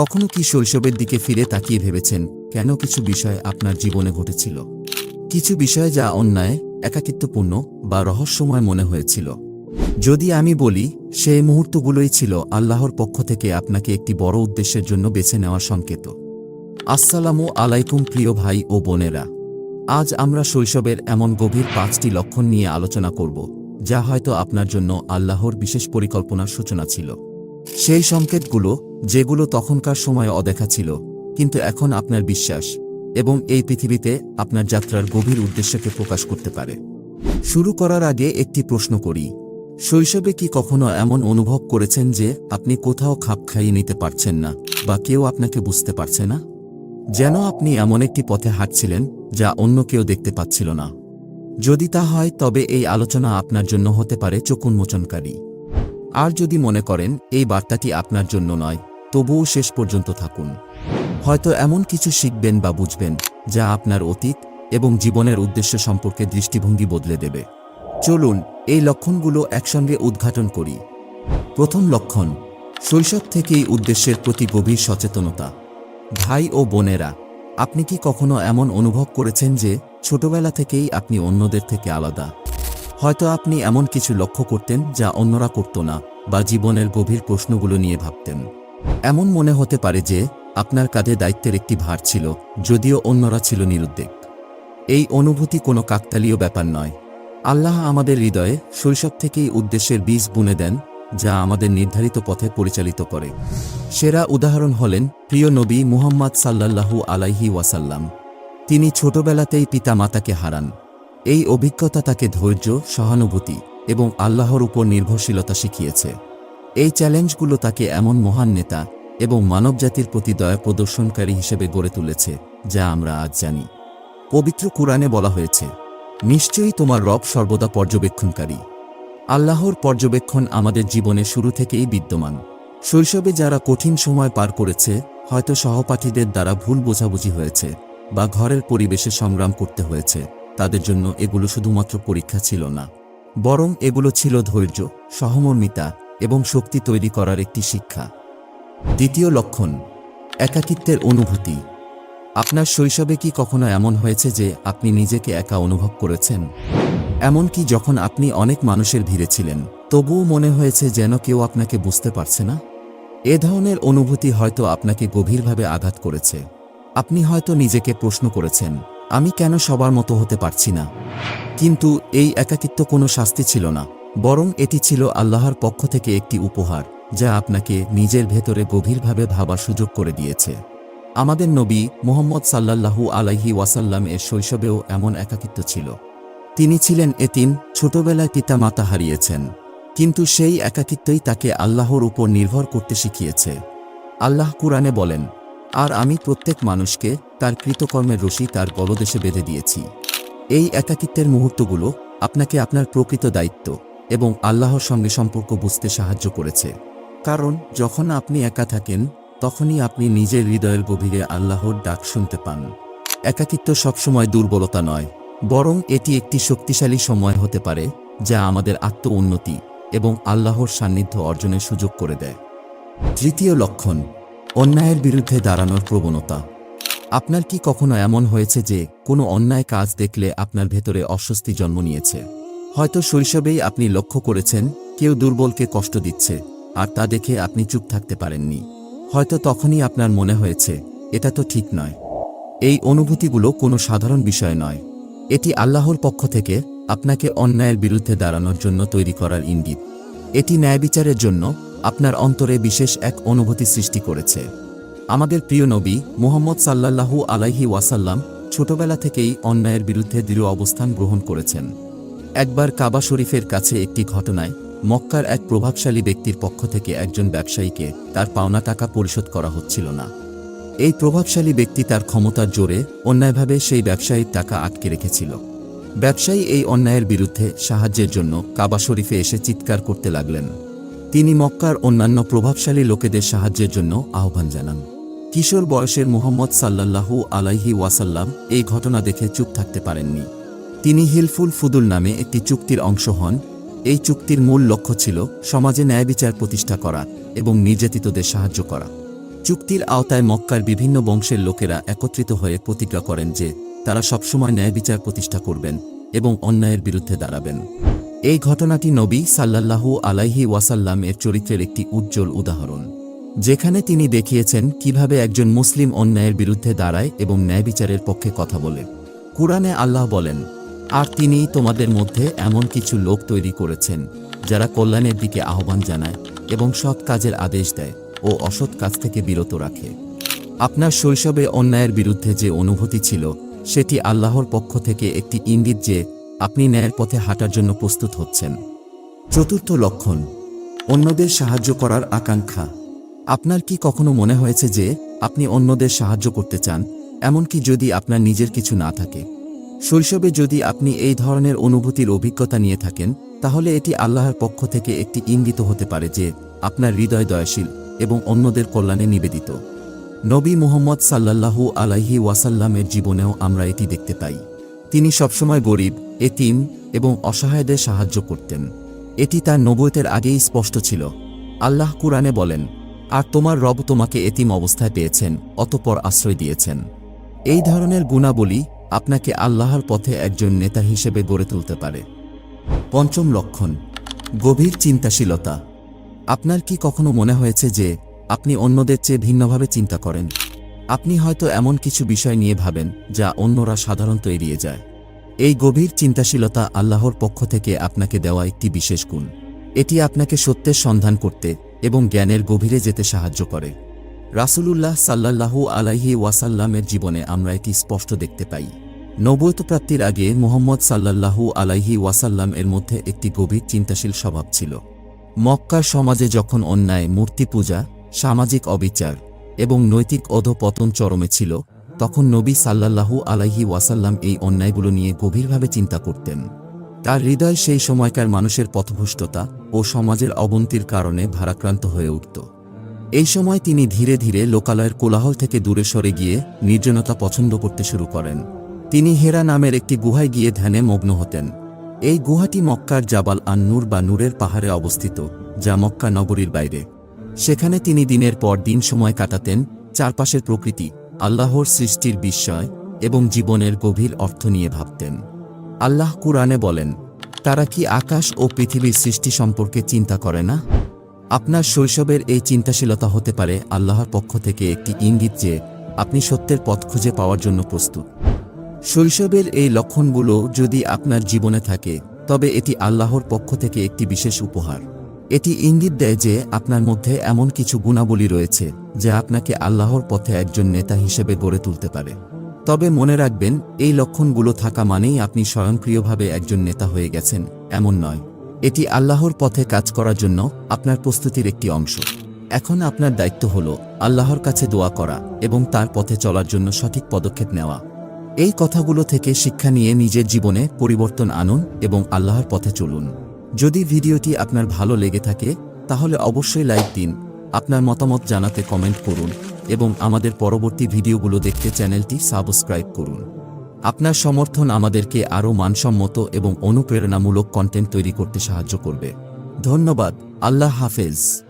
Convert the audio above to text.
কখনো কি শৈশবের দিকে ফিরে তাকিয়ে ভেবেছেন, কেন কিছু বিষয় আপনার জীবনে ঘটেছিল? কিছু বিষয় যা অন্যায়, একাকিত্বপূর্ণ বা রহস্যময় মনে হয়েছিল। যদি আমি বলি সেই মুহূর্তগুলোই ছিল আল্লাহর পক্ষ থেকে আপনাকে একটি বড় উদ্দেশ্যের জন্য বেছে নেওয়ার সংকেত। আসসালামু আলাইকুম প্রিয় ভাই ও বোনেরা। আজ আমরা শৈশবের এমন গভীর পাঁচটি লক্ষণ নিয়ে আলোচনা করব, যা হয়তো আপনার জন্য আল্লাহর বিশেষ পরিকল্পনার সূচনা ছিল। সেই সংকেতগুলো, যেগুলো তখনকার সময় অদেখা ছিল, কিন্তু এখন আপনার বিশ্বাস এবং এই পৃথিবীতে আপনার যাত্রার গভীর উদ্দেশ্যকে প্রকাশ করতে পারে। শুরু করার আগে একটি প্রশ্ন করি, শৈশবে কি কখনো এমন অনুভব করেছেন যে আপনি কোথাও খাপ খাইয়ে নিতে পারছেন না বা কেউ আপনাকে বুঝতে পারছে না? যেন আপনি এমন একটি পথে হাঁটছিলেন যা অন্য কেউ দেখতে পাচ্ছিল না। যদি তা হয়, তবে এই আলোচনা আপনার জন্য হতে পারে চকুন্মোচনকারী। আর যদি মনে করেন, এই বার্তাটি আপনার জন্য নয়, তবুও শেষ পর্যন্ত থাকুন। হয়তো এমন কিছু শিখবেন বা বুঝবেন, যা আপনার অতীত এবং জীবনের উদ্দেশ্য সম্পর্কে দৃষ্টিভঙ্গি বদলে দেবে। চলুন, এই লক্ষণগুলো একসঙ্গে উদ্ঘাটন করি। প্রথম লক্ষণ, শৈশব থেকেই উদ্দেশ্যের প্রতি গভীর সচেতনতা। ভাই ও বোনেরা, আপনি কি কখনো এমন অনুভব করেছেন যে, ছোটবেলা থেকেই আপনি অন্যদের থেকে আলাদা? হয়তো আপনি এমন কিছু লক্ষ্য করতেন যা অন্যরা করত না বা জীবনের গভীর প্রশ্নগুলো নিয়ে ভাবতেন। এমন মনে হতে পারে যে আপনার কাঁধে দায়িত্বের একটি ভার ছিল, যদিও অন্যরা ছিল নিরুদ্বেগ। এই অনুভূতি কোনো কাকতালীয় ব্যাপার নয়। আল্লাহ আমাদের হৃদয়ে শৈশব থেকেই উদ্দেশ্যের বীজ বুনে দেন, যা আমাদের নির্ধারিত পথে পরিচালিত করে। সেরা উদাহরণ হলেন প্রিয় নবী মুহাম্মদ সাল্লাল্লাহু আলাইহি ওয়াসাল্লাম। তিনি ছোটবেলাতেই পিতা মাতাকে হারান। এই অভিজ্ঞতা তাকে ধৈর্য, সহানুভূতি এবং আল্লাহর উপর নির্ভরশীলতা শিখিয়েছে। এই চ্যালেঞ্জগুলো তাকে এমন মহান নেতা এবং মানবজাতির প্রতি দয়া প্রদর্শনকারী হিসেবে গড়ে তুলেছে, যা আমরা আজ জানি। পবিত্র কুরআনে বলা হয়েছে, নিশ্চয়ই তোমার রব সর্বদা পর্যবেক্ষণকারী। আল্লাহর পর্যবেক্ষণ আমাদের জীবনে শুরু থেকেই বিদ্যমান। শৈশবে যারা কঠিন সময় পার করেছে, হয়তো সহপাঠীদের দ্বারা ভুল বোঝাবুঝি হয়েছে বা ঘরের পরিবেশে সংগ্রাম করতে হয়েছে। তাদের জন্য এগুলো শুধুমাত্র পরীক্ষা ছিল না, বরং এগুলো ছিল ধৈর্য, সহমর্মিতা এবং শক্তি তৈরি করার একটি শিক্ষা। দ্বিতীয় লক্ষণ, একাকিত্বের অনুভূতি। আপনার শৈশবে কি কখনো এমন হয়েছে যে আপনি নিজেকে একা অনুভব করেছেন? এমনকি যখন আপনি অনেক মানুষের ভিড়ে ছিলেন, তবুও মনে হয়েছে যেন কেউ আপনাকে বুঝতে পারছে না। এ ধরনের অনুভূতি হয়তো আপনাকে গভীরভাবে আঘাত করেছে। আপনি হয়তো নিজেকে প্রশ্ন করেছেন আমি কেন সবার মতো হতে পারছি না? কিন্তু এই একাকিত্ব কোনো শাস্তি ছিল না, বরং এটি ছিল আল্লাহর পক্ষ থেকে একটি উপহার, যা আপনাকে নিজের ভেতরে গভীরভাবে ভাবার সুযোগ করে দিয়েছে। আমাদের নবী মোহাম্মদ সাল্লাল্লাহু আলাইহি ওয়াসাল্লাম এর শৈশবেও এমন একাকিত্ব ছিল। তিনি ছিলেন এতিম, ছোটবেলায় পিতা মাতা হারিয়েছেন, কিন্তু সেই একাকিত্বই তাকে আল্লাহর উপর নির্ভর করতে শিখিয়েছে। আল্লাহ কুরআনে বলেন আর আমি প্রত্যেক মানুষকে তার কৃতকর্মের রশি তার গলদেশে বেঁধে দিয়েছি। এই একাকিত্বের মুহূর্তগুলো আপনাকে আপনার প্রকৃত দায়িত্ব এবং আল্লাহর সঙ্গে সম্পর্ক বুঝতে সাহায্য করেছে। কারণ যখন আপনি একা থাকেন, তখনই আপনি নিজের হৃদয়ের গভীরে আল্লাহর ডাক শুনতে পান। একাকিত্ব সবসময় দুর্বলতা নয়, বরং এটি একটি শক্তিশালী সময় হতে পারে যা আমাদের আত্ম উন্নতি এবং আল্লাহর সান্নিধ্য অর্জনের সুযোগ করে দেয়। তৃতীয় লক্ষণ অন্যায়ের বিরুদ্ধে দাঁড়ানোর প্রবণতা। আপনার কি কখনো এমন হয়েছে যে কোনো অন্যায় কাজ দেখলে আপনার ভেতরে অস্বস্তি জন্ম নিয়েছে? হয়তো শৈশবেই আপনি লক্ষ্য করেছেন, কেউ দুর্বলকে কষ্ট দিচ্ছে, আর তা দেখে আপনি চুপ থাকতে পারেননি। হয়তো তখনই আপনার মনে হয়েছে, এটা তো ঠিক নয়। এই অনুভূতিগুলো কোনো সাধারণ বিষয় নয়। এটি আল্লাহর পক্ষ থেকে আপনাকে অন্যায়ের বিরুদ্ধে দাঁড়ানোর জন্য তৈরি করার ইঙ্গিত। এটি ন্যায় বিচারের জন্য আপনার অন্তরে বিশেষ এক অনুভূতি সৃষ্টি করেছে। আমাদের প্রিয় নবী মুহাম্মদ সাল্লাল্লাহু আলাইহি ওয়াসাল্লাম ছোটবেলা থেকেই অন্যায়ের বিরুদ্ধে দৃঢ় অবস্থান গ্রহণ করেছেন। একবার কাবা শরীফের কাছে একটি ঘটনায় মক্কার এক প্রভাবশালী ব্যক্তির পক্ষ থেকে একজন ব্যবসায়ীকে তার পাওনা টাকা পরিশোধ করা হচ্ছিল না। এই প্রভাবশালী ব্যক্তি তার ক্ষমতার জোরে অন্যায়ভাবে সেই ব্যবসায়ীর টাকা আটকে রেখেছিল। ব্যবসায়ী এই অন্যায়ের বিরুদ্ধে সাহায্যের জন্য কাবা শরীফে এসে চিৎকার করতে লাগলেন। তিনি মক্কার অন্যান্য প্রভাবশালী লোকেদের সাহায্যের জন্য আহ্বান জানান। কিশোর বয়সের মোহাম্মদ সাল্লাল্লাহু আলাইহি ওয়াসাল্লাম এই ঘটনা দেখে চুপ থাকতে পারেননি। তিনি হিলফুল ফুদুল নামে একটি চুক্তির অংশ হন। এই চুক্তির মূল লক্ষ্য ছিল সমাজে ন্যায় বিচার প্রতিষ্ঠা করা এবং নির্যাতিতদের সাহায্য করা। চুক্তির আওতায় মক্কার বিভিন্ন বংশের লোকেরা একত্রিত হয়ে প্রতিজ্ঞা করেন যে তারা সবসময় ন্যায় বিচার প্রতিষ্ঠা করবেন এবং অন্যায়ের বিরুদ্ধে দাঁড়াবেন। এই ঘটনাটি নবী সাল্লাল্লাহু আলাইহি ওয়াসাল্লাম এর চরিত্রের একটি উজ্জ্বল উদাহরণ, যেখানে তিনি দেখিয়েছেন কীভাবে একজন মুসলিম অন্যায়ের বিরুদ্ধে দাঁড়ায় এবং ন্যায় বিচারের পক্ষে কথা বলে। কুরআনে আল্লাহ বলেন, আর তিনি তোমাদের মধ্যে এমন কিছু লোক তৈরি করেছেন, যারা কল্যাণের দিকে আহ্বান জানায় এবং সৎ কাজের আদেশ দেয় ও অসৎ কাজ থেকে বিরত রাখে। আপনার শৈশবে অন্যায়ের বিরুদ্ধে যে অনুভূতি ছিল, সেটি আল্লাহর পক্ষ থেকে একটি ইঙ্গিত যে আপনি ন্যায়ের পথে হাঁটার জন্য প্রস্তুত হচ্ছেন। চতুর্থ লক্ষণ, অন্যদের সাহায্য করার আকাঙ্ক্ষা। আপনার কি কখনো মনে হয়েছে যে, আপনি অন্যদের সাহায্য করতে চান, এমনকি যদি আপনার নিজের কিছু না থাকে? শৈশবে যদি আপনি এই ধরনের অনুভূতির অভিজ্ঞতা নিয়ে থাকেন, তাহলে এটি আল্লাহর পক্ষ থেকে একটি ইঙ্গিত হতে পারে যে, আপনার হৃদয় দয়াশীল এবং অন্যদের কল্যাণে নিবেদিত। নবী মুহম্মদ সাল্লাল্লাহু আলাইহি ওয়াসাল্লামের জীবনেও আমরা এটি দেখতে পাই। তিনি সবসময় গরিব, এতিম এবং অসহায়দের সাহায্য করতেন। এটি তার নবুয়তের আগেই স্পষ্ট ছিল। আল্লাহ কুরআনে বলেন, আর তোমার রব তোমাকে এতিম অবস্থায় পেয়েছেন, অতপর আশ্রয় দিয়েছেন। এই ধরনের গুণাবলী আপনাকে আল্লাহর পথে একজন নেতা হিসেবে গড়ে তুলতে পারে। পঞ্চম লক্ষণ, গভীর চিন্তাশীলতা। আপনার কি কখনো মনে হয়েছে যে আপনি অন্যদের চেয়ে ভিন্নভাবে চিন্তা করেন? আপনি হয়তো এমন কিছু বিষয় নিয়ে ভাবেন, যা অন্যরা সাধারণত এড়িয়ে যায়। এই গভীর চিন্তাশীলতা আল্লাহর পক্ষ থেকে আপনাকে দেওয়া একটি বিশেষ গুণ। এটি আপনাকে সত্যের সন্ধান করতে এবং জ্ঞানের গভীরে যেতে সাহায্য করে। রাসূলুল্লাহ সাল্লাল্লাহু আলাইহি ওয়াসাল্লামের জীবনে আমরা এটি স্পষ্ট দেখতে পাই। নবৈত প্রাপ্তির আগে মোহাম্মদ সাল্লাল্লাহু আলাইহি ওয়াসাল্লাম এর মধ্যে একটি গভীর চিন্তাশীল স্বভাব ছিল। মক্কার সমাজে যখন অন্যায় মূর্তি পূজা সামাজিক অবিচার এবং নৈতিক অধপতন চরমে ছিল, তখন নবী সাল্লাল্লাহু আলাইহি ওয়াসাল্লাম এই অন্যায়গুলো নিয়ে গভীরভাবে চিন্তা করতেন। তার হৃদয় সেই সময়কার মানুষের পথভুষ্টতা ও সমাজের অবন্তির কারণে ভারাক্রান্ত হয়ে উঠত। এই সময় তিনি ধীরে ধীরে লোকালয়ের কোলাহল থেকে দূরে সরে গিয়ে নির্জনতা পছন্দ করতে শুরু করেন। তিনি হেরা নামের একটি গুহায় গিয়ে ধ্যানে মগ্ন হতেন। এই গুহাটি মক্কার জাবাল আন্নুর বা নূরের পাহাড়ে অবস্থিত, যা মক্কা নগরীর বাইরে। সেখানে তিনি দিনের পর দিন সময় কাটাতেন, চারপাশের প্রকৃতি, আল্লাহর সৃষ্টির বিস্ময় এবং জীবনের গভীর অর্থ নিয়ে ভাবতেন। আল্লাহ কুরআনে বলেন, তারা কি আকাশ ও পৃথিবীর সৃষ্টি সম্পর্কে চিন্তা করে না? আপনার শৈশবের এই চিন্তাশীলতা হতে পারে আল্লাহর পক্ষ থেকে একটি ইঙ্গিত যে, আপনি সত্যের পথ খুঁজে পাওয়ার জন্য প্রস্তুত। শৈশবের এই লক্ষণগুলো যদি আপনার জীবনে থাকে, তবে এটি আল্লাহর পক্ষ থেকে একটি বিশেষ উপহার। এটি ইঙ্গিত দেয় যে আপনার মধ্যে এমন কিছু গুণাবলী রয়েছে যা আপনাকে আল্লাহর পথে একজন নেতা হিসেবে গড়ে তুলতে পারে। তবে মনে রাখবেন, এই লক্ষণগুলো থাকা মানেই আপনি স্বয়ংক্রিয়ভাবে একজন নেতা হয়ে গেছেন, এমন নয়। এটি আল্লাহর পথে কাজ করার জন্য আপনার প্রস্তুতির একটি অংশ। এখন আপনার দায়িত্ব হল আল্লাহর কাছে দোয়া করা এবং তার পথে চলার জন্য সঠিক পদক্ষেপ নেওয়া। এই কথাগুলো থেকে শিক্ষা নিয়ে নিজের জীবনে পরিবর্তন আনুন এবং আল্লাহর পথে চলুন। যদি ভিডিওটি আপনার ভালো লেগে থাকে, তাহলে অবশ্যই লাইক দিন, আপনার মতামত জানাতে কমেন্ট করুন, এবং আমাদের পরবর্তী ভিডিওগুলো দেখতে চ্যানেলটি সাবস্ক্রাইব করুন। আপনার সমর্থন আমাদেরকে আরও মানসম্মত এবং অনুপ্রেরণামূলক কন্টেন্ট তৈরি করতে সাহায্য করবে। ধন্যবাদ, আল্লাহ হাফেজ।